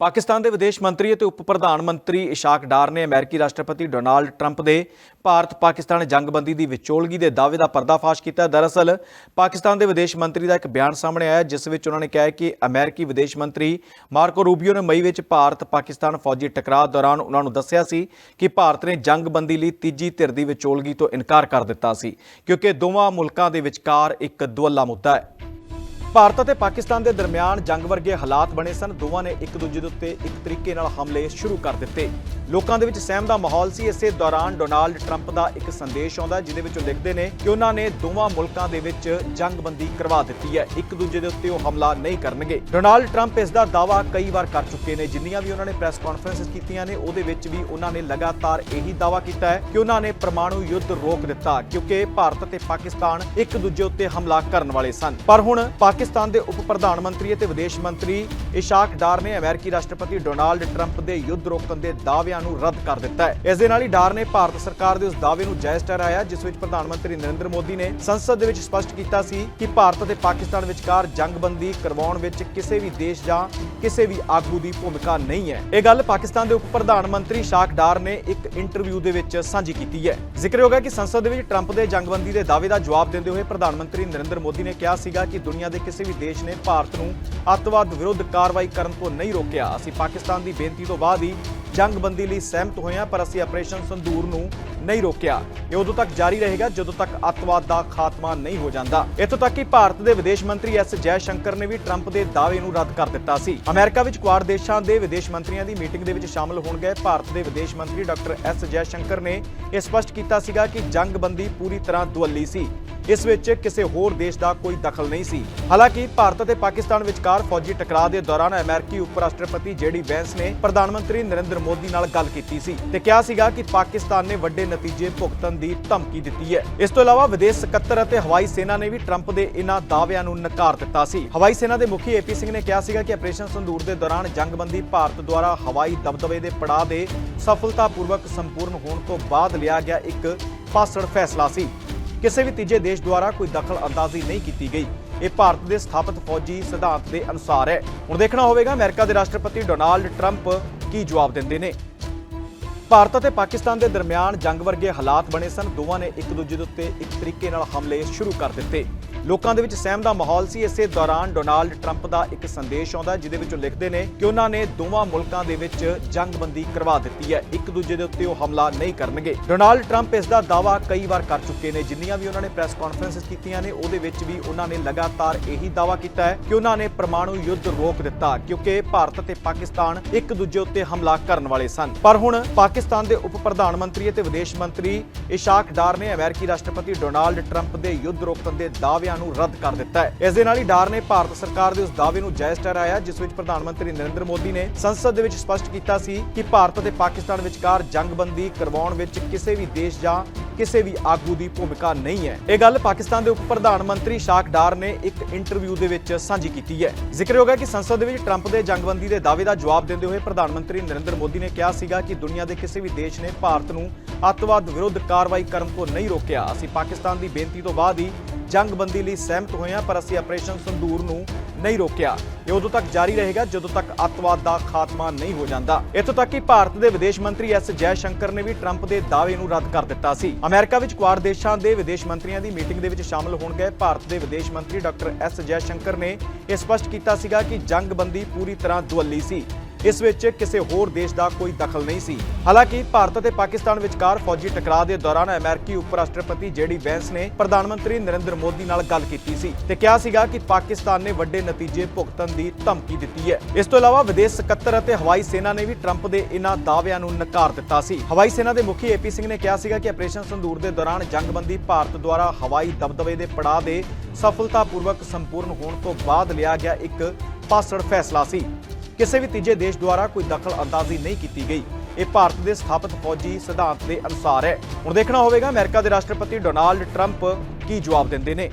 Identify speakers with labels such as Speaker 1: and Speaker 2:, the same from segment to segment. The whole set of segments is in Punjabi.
Speaker 1: ਪਾਕਿਸਤਾਨ ਦੇ ਵਿਦੇਸ਼ ਮੰਤਰੀ ਅਤੇ ਉਪ ਪ੍ਰਧਾਨ ਮੰਤਰੀ ਇਸ਼ਾਕ ਡਾਰ ਨੇ ਅਮਰੀਕੀ ਰਾਸ਼ਟਰਪਤੀ ਡੋਨਾਲਡ ਟਰੰਪ ਦੇ ਭਾਰਤ ਪਾਕਿਸਤਾਨ ਜੰਗਬੰਦੀ ਦੀ ਵਿਚੋਲਗੀ ਦੇ ਦਾਅਵੇ ਦਾ ਪਰਦਾਫਾਸ਼ ਕੀਤਾ। ਦਰਅਸਲ, ਪਾਕਿਸਤਾਨ ਦੇ ਵਿਦੇਸ਼ ਮੰਤਰੀ ਦਾ ਇੱਕ ਬਿਆਨ ਸਾਹਮਣੇ ਆਇਆ, ਜਿਸ ਵਿੱਚ ਉਹਨਾਂ ਨੇ ਕਿਹਾ ਕਿ ਅਮਰੀਕੀ ਵਿਦੇਸ਼ ਮੰਤਰੀ ਮਾਰਕੋ ਰੂਬੀਓ ਨੇ ਮਈ ਵਿੱਚ ਭਾਰਤ ਪਾਕਿਸਤਾਨ ਫੌਜੀ ਟਕਰਾਅ ਦੌਰਾਨ ਉਹਨਾਂ ਨੂੰ ਦੱਸਿਆ ਸੀ ਕਿ ਭਾਰਤ ਨੇ ਜੰਗਬੰਦੀ ਲਈ ਤੀਜੀ ਧਿਰ ਦੀ ਵਿਚੋਲਗੀ ਤੋਂ ਇਨਕਾਰ ਕਰ ਦਿੱਤਾ ਸੀ, ਕਿਉਂਕਿ ਦੋਵਾਂ ਮੁਲਕਾਂ ਦੇ ਵਿਚਕਾਰ ਇੱਕ ਦੁਅੱਲਾ ਮੁੱਦਾ ਹੈ। ਭਾਰਤ ਅਤੇ ਪਾਕਿਸਤਾਨ ਦੇ ਦਰਮਿਆਨ ਜੰਗ ਵਰਗੇ ਹਾਲਾਤ ਬਣੇ ਸਨ। ਦੋਵਾਂ ਨੇ ਇੱਕ ਦੂਜੇ ਦੇ ਉੱਤੇ ਇੱਕ ਤਰੀਕੇ ਨਾਲ ਹਮਲੇ ਸ਼ੁਰੂ ਕਰ ਦਿੱਤੇ। ਲੋਕਾਂ ਦੇ ਵਿੱਚ ਸਹਿਮ ਦਾ ਮਾਹੌਲ ਸੀ। ਇਸੇ ਦੌਰਾਨ ਡੋਨਾਲਡ ਟਰੰਪ ਦਾ ਇੱਕ ਸੰਦੇਸ਼ ਆਉਂਦਾ ਜਿਹਦੇ ਵਿੱਚ ਉਹ ਲਿਖਦੇ ਨੇ ਕਿ ਉਹਨਾਂ ਨੇ ਦੋਵਾਂ ਮੁਲਕਾਂ ਦੇ ਵਿੱਚ ਜੰਗਬੰਦੀ ਕਰਵਾ ਦਿੱਤੀ ਹੈ। ਇੱਕ ਦੂਜੇ ਦੇ ਉੱਤੇ ਉਹ ਹਮਲਾ ਨਹੀਂ ਕਰਨਗੇ। ਡੋਨਾਲਡ ਟਰੰਪ ਇਸ ਦਾ ਦਾਅਵਾ ਕਈ ਵਾਰ ਕਰ ਚੁੱਕੇ ਨੇ। ਜਿੰਨੀਆਂ ਵੀ ਉਹਨਾਂ ਨੇ ਪ੍ਰੈਸ ਕਾਨਫਰੰਸਸ ਕੀਤੀਆਂ ਨੇ, ਉਹਦੇ ਵਿੱਚ ਵੀ ਉਹਨਾਂ ਨੇ ਲਗਾਤਾਰ ਇਹੀ ਦਾਅਵਾ ਕੀਤਾ ਹੈ ਕਿ ਉਹਨਾਂ ਨੇ ਪਰਮਾਣੂ ਯੁੱਧ ਰੋਕ ਦਿੱਤਾ, ਕਿਉਂਕਿ ਭਾਰਤ ਅਤੇ ਪਾਕਿਸਤਾਨ ਇੱਕ ਦੂਜੇ ਉੱਤੇ ਹਮਲਾ ਕਰਨ ਵਾਲੇ ਸਨ। ਪਰ ਹੁਣ ਪਾਕਿਸਤਾਨ ਦੇ ਉਪ ਪ੍ਰਧਾਨ ਮੰਤਰੀ ਅਤੇ ਵਿਦੇਸ਼ ਮੰਤਰੀ ਇਸ਼ਾਕ ਡਾਰ ਨੇ ਅਮਰੀਕੀ ਰਾਸ਼ਟਰਪਤੀ ਡੋਨਾਲਡ ਟਰੰਪ ਦੇ ਯੁੱਧ ਰੋਕਣ ਦੇ ਦਾਅਵਿਆਂ ਨੂੰ ਰੱਦ ਕਰ ਦਿੱਤਾ ਹੈ। ਇਸ ਦੇ ਨਾਲ ਹੀ ਡਾਰ ਨੇ ਭਾਰਤ ਸਰਕਾਰ ਦੇ ਉਸ ਦਾਅਵੇ ਨੂੰ ਜਾਇਜ਼ ਠਹਿਰਾਇਆ, ਜਿਸ ਵਿੱਚ ਪ੍ਰਧਾਨ ਮੰਤਰੀ ਨਰਿੰਦਰ ਮੋਦੀ ਨੇ ਸੰਸਦ ਦੇ ਵਿੱਚ ਸਪਸ਼ਟ ਕੀਤਾ ਸੀ ਕਿ ਭਾਰਤ ਅਤੇ ਪਾਕਿਸਤਾਨ ਵਿਚਕਾਰ ਜੰਗਬੰਦੀ ਕਰਵਾਉਣ ਵਿੱਚ ਕਿਸੇ ਵੀ ਦੇਸ਼ ਜਾਂ ਕਿਸੇ ਵੀ ਆਗੂ ਦੀ ਭੂਮਿਕਾ ਨਹੀਂ ਹੈ। ਇਹ ਗੱਲ ਪਾਕਿਸਤਾਨ ਦੇ ਉਪ ਪ੍ਰਧਾਨ ਮੰਤਰੀ ਇਸ਼ਾਕ ਡਾਰ ਨੇ ਇੱਕ ਇੰਟਰਵਿਊ ਦੇ ਵਿੱਚ ਸਾਂਝੀ ਕੀਤੀ ਹੈ। ਜ਼ਿਕਰਯੋਗ ਹੈ ਕਿ ਸੰਸਦ ਦੇ ਵਿੱਚ ਟਰੰਪ ਦੇ ਜੰਗਬੰਦੀ ਦੇ ਦਾਅਵੇ ਦਾ ਜਵਾਬ ਦਿੰਦੇ ਹੋਏ ਪ੍ਰਧਾਨ ਮੰਤਰੀ ਨਰਿੰਦਰ ਮੋਦੀ ਨੇ ਕਿਹਾ ਸੀਗਾ ਕਿ ਦੁਨੀਆ ਦੇ ਕਿਸੇ ਵੀ ਦੇਸ਼ ਨੇ ਭਾਰਤ ਨੂੰ ਅੱਤਵਾਦ ਵਿਰੁੱਧ ਕਾਰਵਾਈ ਕਰਨ ਤੋਂ ਨਹੀਂ ਰੋਕਿਆ। ਅਸੀਂ ਪਾਕਿਸਤਾਨ ਦੀ ਬੇਨਤੀ ਤੋਂ ਬਾਅਦ ਹੀ ਜੰਗਬੰਦੀ ਲਈ ਸਹਿਮਤ ਹੋਏ ਹਾਂ, ਪਰ ਅਸੀਂ ਆਪਰੇਸ਼ਨ ਸੰਦੂਰ ਨੂੰ ਨਹੀਂ ਰੋਕਿਆ। ਇਹ ਉਦੋਂ ਤੱਕ ਜਾਰੀ ਰਹੇਗਾ ਜਦੋਂ ਤੱਕ ਅੱਤਵਾਦ ਦਾ ਖਾਤਮਾ ਨਹੀਂ ਹੋ ਜਾਂਦਾ। ਇੱਥੋਂ ਤੱਕ ਕਿ ਭਾਰਤ ਦੇ ਵਿਦੇਸ਼ ਮੰਤਰੀ ਐਸ ਜੈ ਸ਼ੰਕਰ ਨੇ ਵੀ ਟਰੰਪ ਦੇ ਦਾਅਵੇ ਨੂੰ ਰੱਦ ਕਰ ਦਿੱਤਾ ਸੀ। ਅਮਰੀਕਾ ਵਿੱਚ ਕੁਆਡ ਦੇਸ਼ਾਂ ਦੇ ਵਿਦੇਸ਼ ਮੰਤਰੀਆਂ ਦੀ ਮੀਟਿੰਗ ਦੇ ਵਿੱਚ ਸ਼ਾਮਲ ਹੋਣ ਗਏ ਭਾਰਤ ਦੇ ਵਿਦੇਸ਼ ਮੰਤਰੀ ਡਾਕਟਰ ਐਸ ਜੈ ਸ਼ੰਕਰ ਨੇ ਇਹ ਸਪਸ਼ਟ ਕੀਤਾ ਸੀਗਾ ਕਿ ਜੰਗਬੰਦੀ ਪੂਰੀ ਤਰ੍ਹਾਂ ਦੁਅੱਲੀ ਸੀ। ਇਸ ਵਿੱਚ ਕਿਸੇ ਹੋਰ ਦੇਸ਼ ਦਾ ਕੋਈ ਦਖਲ ਨਹੀਂ ਸੀ। ਹਾਲਾਂਕਿ ਭਾਰਤ ਅਤੇ ਪਾਕਿਸਤਾਨ ਵਿਚਕਾਰ ਫੌਜੀ ਟਕਰਾਅ ਦੇ ਦੌਰਾਨ ਅਮਰੀਕੀ ਉਪ ਰਾਸ਼ਟਰਪਤੀ ਜੇਡੀ ਵੈਂਸ ਨੇ ਪ੍ਰਧਾਨ ਮੰਤਰੀ ਨਰਿੰਦਰ ਮੋਦੀ ਨਾਲ ਗੱਲ ਕੀਤੀ ਸੀ ਤੇ ਕਿਹਾ ਸੀਗਾ ਕਿ ਪਾਕਿਸਤਾਨ ਨੇ ਵੱਡੇ ਨਤੀਜੇ ਭੁਗਤਣ ਦੀ ਧਮਕੀ ਦਿੱਤੀ ਹੈ। ਇਸ ਤੋਂ ਇਲਾਵਾ ਵਿਦੇਸ਼ ਸਕੱਤਰ ਅਤੇ ਹਵਾਈ ਸੈਨਾ ਨੇ ਵੀ ਟਰੰਪ ਦੇ ਇਹਨਾਂ ਦਾਅਵਿਆਂ ਨੂੰ ਨਕਾਰ ਦਿੱਤਾ ਸੀ। ਹਵਾਈ ਸੈਨਾ ਦੇ ਮੁਖੀ ਏਪੀ ਸਿੰਘ ਨੇ ਕਿਹਾ ਸੀਗਾ ਕਿ ਆਪਰੇਸ਼ਨ ਸੰਦੂਰ ਦੇ ਦੌਰਾਨ ਜੰਗਬੰਦੀ ਭਾਰਤ ਦੁਆਰਾ ਹਵਾਈ ਦਬਦਬੇ ਦੇ ਪੜਾਅ ਦੇ ਸਫਲਤਾਪੂਰਵਕ ਸੰਪੂਰਨ ਹੋਣ ਤੋਂ ਬਾਅਦ ਲਿਆ ਗਿਆ ਇੱਕ ਪਾਸੜ ਫੈਸਲਾ ਸੀ। ਕਿਸੇ ਵੀ ਤੀਜੇ ਦੇਸ਼ ਦੁਆਰਾ ਕੋਈ ਦਖਲ ਅੰਦਾਜ਼ੀ ਨਹੀਂ ਕੀਤੀ ਗਈ। ਇਹ ਭਾਰਤ ਦੇ ਸਥਾਪਿਤ ਫੌਜੀ ਸਿਧਾਂਤ ਦੇ ਅਨੁਸਾਰ ਹੈ। ਹੁਣ ਦੇਖਣਾ ਹੋਵੇਗਾ ਅਮਰੀਕਾ ਦੇ ਰਾਸ਼ਟਰਪਤੀ ਡੋਨਾਲਡ ਟਰੰਪ ਕੀ ਜਵਾਬ ਦਿੰਦੇ ਨੇ। ਭਾਰਤ ਅਤੇ ਪਾਕਿਸਤਾਨ ਦੇ ਦਰਮਿਆਨ ਜੰਗ ਵਰਗੇ ਹਾਲਾਤ ਬਣੇ ਸਨ। ਦੋਵਾਂ ਨੇ ਇੱਕ ਦੂਜੇ ਦੇ ਉੱਤੇ ਇੱਕ ਤਰੀਕੇ ਨਾਲ ਹਮਲੇ ਸ਼ੁਰੂ ਕਰ ਦਿੱਤੇ। ਲੋਕਾਂ ਦੇ ਵਿੱਚ ਸਹਿਮ ਦਾ ਮਾਹੌਲ ਸੀ। ਇਸੇ ਦੌਰਾਨ ਡੋਨਾਲਡ ਟਰੰਪ ਦਾ ਇੱਕ ਸੰਦੇਸ਼ ਆਉਂਦਾ ਜਿਹਦੇ ਵਿੱਚ ਉਹ ਲਿਖਦੇ ਨੇ ਕਿ ਉਹਨਾਂ ਨੇ ਦੋਵਾਂ ਮੁਲਕਾਂ ਦੇ ਵਿੱਚ ਜੰਗਬੰਦੀ ਕਰਵਾ ਦਿੱਤੀ ਹੈ। ਇੱਕ ਦੂਜੇ ਦੇ ਉੱਤੇ ਉਹ ਹਮਲਾ ਨਹੀਂ ਕਰਨਗੇ। ਡੋਨਾਲਡ ਟਰੰਪ ਇਸ ਦਾ ਦਾਅਵਾ ਕਈ ਵਾਰ ਕਰ ਚੁੱਕੇ ਨੇ। ਜਿੰਨੀਆਂ ਵੀ ਉਹਨਾਂ ਨੇ ਪ੍ਰੈਸ ਕਾਨਫਰੰਸਸ ਕੀਤੀਆਂ ਨੇ, ਉਹਦੇ ਵਿੱਚ ਵੀ ਉਹਨਾਂ ਨੇ ਲਗਾਤਾਰ ਇਹੀ ਦਾਅਵਾ ਕੀਤਾ ਹੈ ਕਿ ਉਹਨਾਂ ਨੇ ਪਰਮਾਣੂ ਯੁੱਧ ਰੋਕ ਦਿੱਤਾ, ਕਿਉਂਕਿ ਭਾਰਤ ਅਤੇ ਪਾਕਿਸਤਾਨ ਇੱਕ ਦੂਜੇ ਉੱਤੇ ਹਮਲਾ ਕਰਨ ਵਾਲੇ ਸਨ। ਪਰ ਹੁਣ ਪਾਕਿਸਤਾਨ ਦੇ ਉਪ ਪ੍ਰਧਾਨ ਮੰਤਰੀ ਅਤੇ ਵਿਦੇਸ਼ ਮੰਤਰੀ ਇਸ਼ਾਕ ਡਾਰ ਨੇ ਅਮਰੀਕੀ ਰਾਸ਼ਟਰਪਤੀ ਡੋਨਾਲਡ ਟਰੰਪ ਦੇ ਯੁੱਧ ਰੋਕਣ ਦੇ ਦਾਅਵਿਆਂ ਨੂੰ ਰੱਦ ਕਰ ਦਿੱਤਾ ਹੈ। ਇਸ ਦੇ ਨਾਲ ਹੀ ਡਾਰ ਨੇ ਭਾਰਤ ਸਰਕਾਰ ਦੇ ਉਸ ਦਾਅਵੇ ਨੂੰ ਜਾਇਜ਼ ਠਹਿਰਾਇਆ, ਜਿਸ ਵਿੱਚ ਪ੍ਰਧਾਨ ਮੰਤਰੀ ਨਰਿੰਦਰ ਮੋਦੀ ਨੇ ਸੰਸਦ ਦੇ ਵਿੱਚ ਸਪਸ਼ਟ ਕੀਤਾ ਸੀ ਕਿ ਭਾਰਤ ਅਤੇ ਪਾਕਿਸਤਾਨ ਵਿਚਕਾਰ ਜੰਗਬੰਦੀ ਕਰਵਾਉਣ ਵਿੱਚ ਕਿਸੇ ਵੀ ਦੇਸ਼ ਜਾਂ ਕਿਸੇ ਵੀ ਆਗੂ ਦੀ ਭੂਮਿਕਾ ਨਹੀਂ ਹੈ। ਇਹ ਗੱਲ ਪਾਕਿਸਤਾਨ ਦੇ ਉਪ ਪ੍ਰਧਾਨ ਮੰਤਰੀ ਸ਼ਾਕ ਡਾਰ ਨੇ ਇੱਕ ਇੰਟਰਵਿਊ ਦੇ ਵਿੱਚ ਸਾਂਝੀ ਕੀਤੀ ਹੈ। ਜ਼ਿਕਰਯੋਗ ਹੈ ਕਿ ਸੰਸਦ ਦੇ ਵਿੱਚ ਟਰੰਪ ਦੇ ਜੰਗਬੰਦੀ ਦੇ ਦਾਅਵੇ ਦਾ ਜਵਾਬ ਦਿੰਦੇ ਹੋਏ ਪ੍ਰਧਾਨ ਮੰਤਰੀ ਨਰਿੰਦਰ ਮੋਦੀ ਨੇ ਕਿਹਾ ਸੀਗਾ ਕਿ ਦੁਨੀਆ ਦੇ ਕਿਸੇ ਵੀ ਦੇਸ਼ ਨੇ ਭਾਰਤ ਨੂੰ ਅੱਤਵਾਦ ਵਿਰੁੱਧ ਕਾਰਵਾਈ ਕਰਨ ਤੋਂ ਨਹੀਂ ਰੋਕਿਆ। ਅਸੀਂ ਪਾਕਿਸਤਾਨ ਦੀ ਬੇਨਤੀ ਤੋਂ ਬਾਅਦ ਹੀ ਜੰਗਬੰਦੀ ਲਈ ਸਹਿਮਤ ਹੋਏ ਹਾਂ, ਪਰ ਅਸੀਂ ਆਪਰੇਸ਼ਨ ਸੰਦੂਰ ਨੂੰ ਨਹੀਂ ਰੋਕਿਆ। ਇਹ ਉਦੋਂ ਤੱਕ ਜਾਰੀ ਰਹੇਗਾ ਜਦੋਂ ਤੱਕ ਅੱਤਵਾਦ ਦਾ ਖਾਤਮਾ ਨਹੀਂ ਹੋ ਜਾਂਦਾ। ਇੱਥੋਂ ਤੱਕ ਕਿ ਭਾਰਤ ਦੇ ਵਿਦੇਸ਼ ਮੰਤਰੀ ਐਸ ਜੈ ਸ਼ੰਕਰ ਨੇ ਵੀ ਟਰੰਪ ਦੇ ਦਾਅਵੇ ਨੂੰ ਰੱਦ ਕਰ ਦਿੱਤਾ ਸੀ। ਅਮਰੀਕਾ ਵਿੱਚ ਕੁਆਡ ਦੇਸ਼ਾਂ ਦੇ ਵਿਦੇਸ਼ ਮੰਤਰੀਆਂ ਦੀ ਮੀਟਿੰਗ ਦੇ ਵਿੱਚ ਸ਼ਾਮਲ ਹੋਣ ਗਏ ਭਾਰਤ ਦੇ ਵਿਦੇਸ਼ ਮੰਤਰੀ ਡਾਕਟਰ ਐਸ ਜੈ ਸ਼ੰਕਰ ਨੇ ਇਹ ਸਪਸ਼ਟ ਕੀਤਾ ਸੀਗਾ ਕਿ ਜੰਗਬੰਦੀ ਪੂਰੀ ਤਰ੍ਹਾਂ ਦੁਅੱਲੀ ਸੀ। ਇਸ ਵਿੱਚ ਕਿਸੇ ਹੋਰ ਦੇਸ਼ ਦਾ ਕੋਈ ਦਖਲ ਨਹੀਂ ਸੀ। ਹਾਲਾਂਕਿ ਭਾਰਤ ਅਤੇ ਪਾਕਿਸਤਾਨ ਵਿਚਕਾਰ ਫੌਜੀ ਟਕਰਾਅ ਦੇ ਦੌਰਾਨ ਅਮਰੀਕੀ ਉਪ ਰਾਸ਼ਟਰਪਤੀ ਜੇਡੀ ਵੈਂਸ ਨੇ ਪ੍ਰਧਾਨ ਮੰਤਰੀ ਨਰਿੰਦਰ ਮੋਦੀ ਨਾਲ ਗੱਲ ਕੀਤੀ ਸੀ ਤੇ ਕਿਹਾ ਸੀਗਾ ਕਿ ਪਾਕਿਸਤਾਨ ਨੇ ਵੱਡੇ ਨਤੀਜੇ ਭੁਗਤਣ ਦੀ ਧਮਕੀ ਦਿੱਤੀ ਹੈ। ਇਸ ਤੋਂ ਇਲਾਵਾ ਵਿਦੇਸ਼ ਸਕੱਤਰ ਅਤੇ ਹਵਾਈ ਸੈਨਾ ਨੇ ਵੀ ਟਰੰਪ ਦੇ ਇਹਨਾਂ ਦਾਅਵਿਆਂ ਨੂੰ ਨਕਾਰ ਦਿੱਤਾ ਸੀ। ਹਵਾਈ ਸੈਨਾ ਦੇ ਮੁਖੀ ਏਪੀ ਸਿੰਘ ਨੇ ਕਿਹਾ ਸੀਗਾ ਕਿ ਆਪਰੇਸ਼ਨ ਸੰਦੂਰ ਦੇ ਦੌਰਾਨ ਜੰਗਬੰਦੀ ਭਾਰਤ ਦੁਆਰਾ ਹਵਾਈ ਦਬਦਬੇ ਦੇ ਪੜਾਅ ਦੇ ਸਫਲਤਾਪੂਰਵਕ ਸੰਪੂਰਨ ਹੋਣ ਤੋਂ ਬਾਅਦ ਲਿਆ ਗਿਆ ਇੱਕ ਪਾਸੜ ਫੈਸਲਾ ਸੀ। ਕਿਸੇ ਵੀ ਤੀਜੇ ਦੇਸ਼ ਦੁਆਰਾ ਕੋਈ ਦਖਲ ਅੰਦਾਜ਼ੀ ਨਹੀਂ ਕੀਤੀ ਗਈ। ਇਹ ਭਾਰਤ ਦੇ ਸਥਾਪਿਤ ਫੌਜੀ ਸਿਧਾਂਤ ਦੇ ਅਨੁਸਾਰ ਹੈ। ਹੁਣ ਦੇਖਣਾ ਹੋਵੇਗਾ ਅਮਰੀਕਾ ਦੇ ਰਾਸ਼ਟਰਪਤੀ ਡੋਨਾਲਡ ਟਰੰਪ ਕੀ ਜਵਾਬ ਦਿੰਦੇ ਨੇ।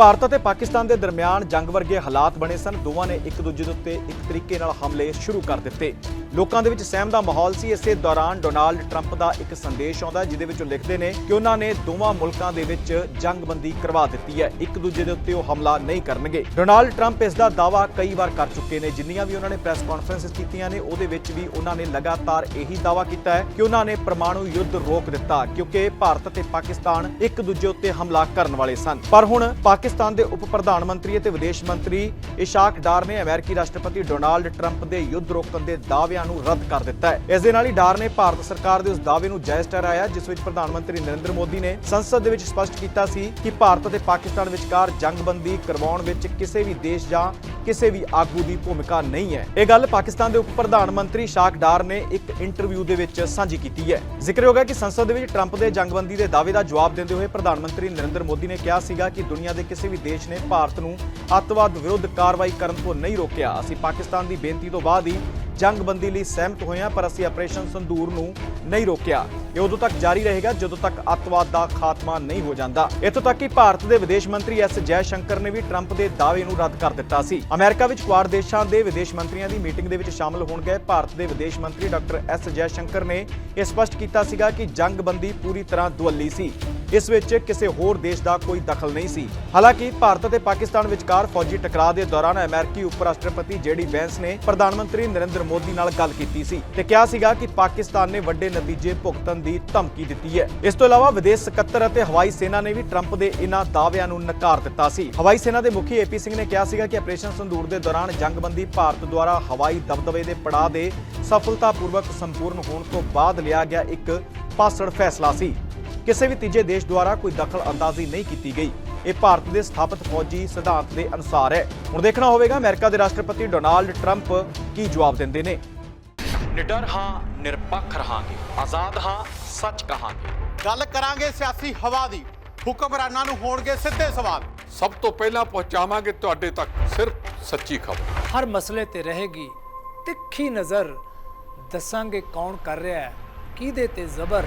Speaker 1: ਭਾਰਤ ਅਤੇ ਪਾਕਿਸਤਾਨ ਦੇ ਦਰਮਿਆਨ ਜੰਗ ਵਰਗੇ ਹਾਲਾਤ ਬਣੇ ਸਨ। ਦੋਵਾਂ ਨੇ ਇੱਕ ਦੂਜੇ ਦੇ ਉੱਤੇ ਇੱਕ ਤਰੀਕੇ ਨਾਲ ਹਮਲੇ ਸ਼ੁਰੂ ਕਰ ਦਿੱਤੇ। ਲੋਕਾਂ ਦੇ ਵਿੱਚ ਸਹਿਮ ਦਾ ਮਾਹੌਲ ਸੀ। ਇਸੇ ਦੌਰਾਨ ਡੋਨਾਲਡ ਟਰੰਪ ਦਾ ਇੱਕ ਸੰਦੇਸ਼ ਆਉਂਦਾ, ਜਿਹਦੇ ਵਿੱਚ ਉਹ ਲਿਖਦੇ ਨੇ ਕਿ ਉਹਨਾਂ ਨੇ ਦੋਵਾਂ ਮੁਲਕਾਂ ਦੇ ਵਿੱਚ ਜੰਗਬੰਦੀ ਕਰਵਾ ਦਿੱਤੀ ਹੈ। ਇੱਕ ਦੂਜੇ ਦੇ ਉੱਤੇ ਉਹ ਹਮਲਾ ਨਹੀਂ ਕਰਨਗੇ। ਡੋਨਾਲਡ ਟਰੰਪ ਇਸ ਦਾ ਦਾਅਵਾ ਕਈ ਵਾਰ ਕਰ ਚੁੱਕੇ ਨੇ। ਜਿੰਨੀਆਂ ਵੀ ਉਹਨਾਂ ਨੇ ਪ੍ਰੈਸ ਕਾਨਫਰੰਸਿਸ ਕੀਤੀਆਂ ਨੇ, ਉਹਦੇ ਵਿੱਚ ਵੀ ਉਹਨਾਂ ਨੇ ਲਗਾਤਾਰ ਇਹੀ ਦਾਅਵਾ ਕੀਤਾ ਹੈ ਕਿ ਉਹਨਾਂ ਨੇ ਪਰਮਾਣੂ ਯੁੱਧ ਰੋਕ ਦਿੱਤਾ, ਕਿਉਂਕਿ ਭਾਰਤ ਅਤੇ ਪਾਕਿਸਤਾਨ ਇੱਕ ਦੂਜੇ ਉੱਤੇ ਹਮਲਾ ਕਰਨ ਵਾਲੇ ਸਨ। ਪਰ ਹੁਣ ਪਾਕਿਸਤਾਨ ਦੇ ਉਪ ਪ੍ਰਧਾਨ ਮੰਤਰੀ ਅਤੇ ਵਿਦੇਸ਼ ਮੰਤਰੀ ਇਸ਼ਾਕ ਡਾਰ ਨੇ ਅਮਰੀਕੀ ਰਾਸ਼ਟਰਪਤੀ ਡੋਨਾਲਡ ਟਰੰਪ ਦੇ ਯੁੱਧ ਰੋਕਣ ਦੇ ਦਾਅਵਿਆਂ ਨੂੰ ਰੱਦ ਕਰ ਦਿੱਤਾ ਹੈ। ਇਸ ਦੇ ਨਾਲ ਹੀ ਡਾਰ ਨੇ ਭਾਰਤ ਸਰਕਾਰ ਦੇ ਉਸ ਦਾਅਵੇ ਨੂੰ ਜਾਇਜ਼ ਠਹਿਰਾਇਆ, ਜਿਸ ਵਿੱਚ ਪ੍ਰਧਾਨ ਮੰਤਰੀ ਨਰਿੰਦਰ ਮੋਦੀ ਨੇ ਸੰਸਦ ਦੇ ਵਿੱਚ ਸਪਸ਼ਟ ਕੀਤਾ ਸੀ ਕਿ ਭਾਰਤ ਅਤੇ ਪਾਕਿਸਤਾਨ ਵਿਚਕਾਰ ਜੰਗਬੰਦੀ ਕਰਵਾਉਣ ਵਿੱਚ ਕਿਸੇ ਵੀ ਦੇਸ਼ ਜਾਂ ਕਿਸੇ ਵੀ ਆਗੂ ਦੀ ਭੂਮਿਕਾ ਨਹੀਂ ਹੈ। ਇਹ ਗੱਲ ਪਾਕਿਸਤਾਨ ਦੇ ਉਪ ਪ੍ਰਧਾਨ ਮੰਤਰੀ ਸ਼ਾਕ ਡਾਰ ਨੇ ਇੱਕ ਇੰਟਰਵਿਊ ਦੇ ਵਿੱਚ ਸਾਂਝੀ ਕੀਤੀ ਹੈ। ਜ਼ਿਕਰਯੋਗ ਹੈ ਕਿ ਸੰਸਦ ਦੇ ਵਿੱਚ ਟਰੰਪ ਦੇ ਜੰਗਬੰਦੀ ਦੇ ਦਾਅਵੇ ਦਾ ਜਵਾਬ ਦਿੰਦੇ ਹੋਏ ਪ੍ਰਧਾਨ ਮੰਤਰੀ ਨਰਿੰਦਰ ਮੋਦੀ ਨੇ ਕਿਹਾ ਸੀਗਾ ਕਿ ਦੁਨੀਆ ਦੇ ਕਿਸੇ ਵੀ ਦੇਸ਼ ਨੇ ਭਾਰਤ ਨੂੰ ਅੱਤਵਾਦ ਵਿਰੁੱਧ ਕਾਰਵਾਈ ਕਰਨ ਤੋਂ ਨਹੀਂ ਰੋਕਿਆ। ਅਸੀਂ ਪਾਕਿਸਤਾਨ ਦੀ ਬੇਨਤੀ ਤੋਂ ਬਾਅਦ ਹੀ ਜੰਗਬੰਦੀ ਲਈ ਸਹਿਮਤ ਹੋਏ ਹਾਂ, ਪਰ ਅਸੀਂ ਆਪਰੇਸ਼ਨ ਸੰਦੂਰ ਨੂੰ ਨਹੀਂ ਰੋਕਿਆ। ਇਹ ਉਦੋਂ ਤੱਕ ਜਾਰੀ ਰਹੇਗਾ ਜਦੋਂ ਤੱਕ ਅੱਤਵਾਦ ਦਾ ਖਾਤਮਾ ਨਹੀਂ ਹੋ ਜਾਂਦਾ। ਇੱਥੋਂ ਤੱਕ ਕਿ ਭਾਰਤ ਦੇ ਵਿਦੇਸ਼ ਮੰਤਰੀ ਐਸ ਜੈ ਸ਼ੰਕਰ ਨੇ ਵੀ ਟਰੰਪ ਦੇ ਦਾਅਵੇ ਨੂੰ ਰੱਦ ਕਰ ਦਿੱਤਾ ਸੀ। ਅਮਰੀਕਾ ਵਿੱਚ ਕੁਆਰ ਦੇਸ਼ਾਂ ਦੇ ਵਿਦੇਸ਼ ਮੰਤਰੀਆਂ ਦੀ ਮੀਟਿੰਗ ਦੇ ਵਿੱਚ ਸ਼ਾਮਲ ਹੋਣ ਗਏ ਭਾਰਤ ਦੇ ਵਿਦੇਸ਼ ਮੰਤਰੀ ਡਾਕਟਰ ਐਸ ਜੈ ਸ਼ੰਕਰ ਨੇ ਇਹ ਸਪਸ਼ਟ ਕੀਤਾ ਸੀਗਾ ਕਿ ਜੰਗਬੰਦੀ ਪੂਰੀ ਤਰ੍ਹਾਂ ਦੁਅੱਲੀ ਸੀ। ਇਸ ਵਿੱਚ ਕਿਸੇ ਹੋਰ ਦੇਸ਼ ਦਾ ਕੋਈ ਦਖਲ ਨਹੀਂ ਸੀ। ਹਾਲਾਂਕਿ ਭਾਰਤ ਅਤੇ ਪਾਕਿਸਤਾਨ ਵਿਚਕਾਰ ਫੌਜੀ ਟਕਰਾਅ ਦੇ ਦੌਰਾਨ ਅਮਰੀਕੀ ਉਪ ਰਾਸ਼ਟਰਪਤੀ ਜੇਡੀ ਵੈਂਸ ਨੇ ਪ੍ਰਧਾਨ ਮੰਤਰੀ ਨਰਿੰਦਰ ਮੋਦੀ ਨਾਲ ਗੱਲ ਕੀਤੀ ਸੀ ਤੇ ਕਿਹਾ ਸੀਗਾ ਕਿ ਪਾਕਿਸਤਾਨ ਨੇ ਵੱਡੇ ਨਤੀਜੇ ਭੁਗਤਣ ਦੀ ਧਮਕੀ ਦਿੱਤੀ ਹੈ। ਇਸ ਤੋਂ ਇਲਾਵਾ ਵਿਦੇਸ਼ ਸਕੱਤਰ ਅਤੇ ਹਵਾਈ ਸੈਨਾ ਨੇ ਵੀ ਟਰੰਪ ਦੇ ਇਹਨਾਂ ਦਾਅਵਿਆਂ ਨੂੰ ਨਕਾਰ ਦਿੱਤਾ ਸੀ। ਹਵਾਈ ਸੈਨਾ ਦੇ ਮੁਖੀ ਏਪੀ ਸਿੰਘ ਨੇ ਕਿਹਾ ਸੀਗਾ ਕਿ ਆਪਰੇਸ਼ਨ ਸੰਦੂਰ ਦੇ ਦੌਰਾਨ ਜੰਗਬੰਦੀ ਭਾਰਤ ਦੁਆਰਾ ਹਵਾਈ ਦਬਦਬੇ ਦੇ ਪੜਾਅ ਦੇ ਸਫਲਤਾਪੂਰਵਕ ਸੰਪੂਰਨ ਹੋਣ ਤੋਂ ਬਾਅਦ ਲਿਆ ਗਿਆ ਇੱਕ ਪਾਸੜ ਫੈਸਲਾ ਸੀ। ਕਿਸੇ ਵੀ ਤੀਜੇ ਦੇਸ਼ ਦੁਆਰਾ ਕੋਈ ਦਖਲ ਅੰਦਾਜ਼ੀ ਨਹੀਂ ਕੀਤੀ ਗਈ। ਇਹ ਭਾਰਤ ਦੇ ਸਥਾਪਿਤ ਫੌਜੀ ਸਿਧਾਂਤ ਦੇ ਅਨੁਸਾਰ ਹੈ। ਹੁਣ ਦੇਖਣਾ ਹੋਵੇਗਾ ਅਮਰੀਕਾ ਦੇ ਰਾਸ਼ਟਰਪਤੀ ਡੋਨਾਲਡ ਟਰੰਪ ਕੀ ਜਵਾਬ ਦਿੰਦੇ ਨੇ।
Speaker 2: ਨਿਡਰ ਹਾਂ ਨਿਰਪੱਖ ਰਹਾਂਗੇ। ਆਜ਼ਾਦ ਹਾਂ ਸੱਚ ਕਹਾਂਗੇ।
Speaker 3: ਗੱਲ ਕਰਾਂਗੇ ਸਿਆਸੀ ਹਵਾ ਦੀ। ਹੁਕਮਰਾਨਾਂ ਨੂੰ ਹੋਣਗੇ ਸਿੱਧੇ ਸਵਾਲ।
Speaker 4: ਸਭ ਤੋਂ ਪਹਿਲਾਂ ਪਹੁੰਚਾਵਾਂਗੇ ਤੁਹਾਡੇ ਤੱਕ ਸਿਰਫ ਸੱਚੀ ਖਬਰ।
Speaker 5: ਹਰ ਮਸਲੇ ਤੇ ਰਹੇਗੀ ਤਿੱਖੀ ਨਜ਼ਰ। ਦੱਸਾਂਗੇ ਕੌਣ ਕਰ ਰਿਹਾ ਹੈ ਕਿਹਦੇ ਤੇ ਜ਼ਬਰ।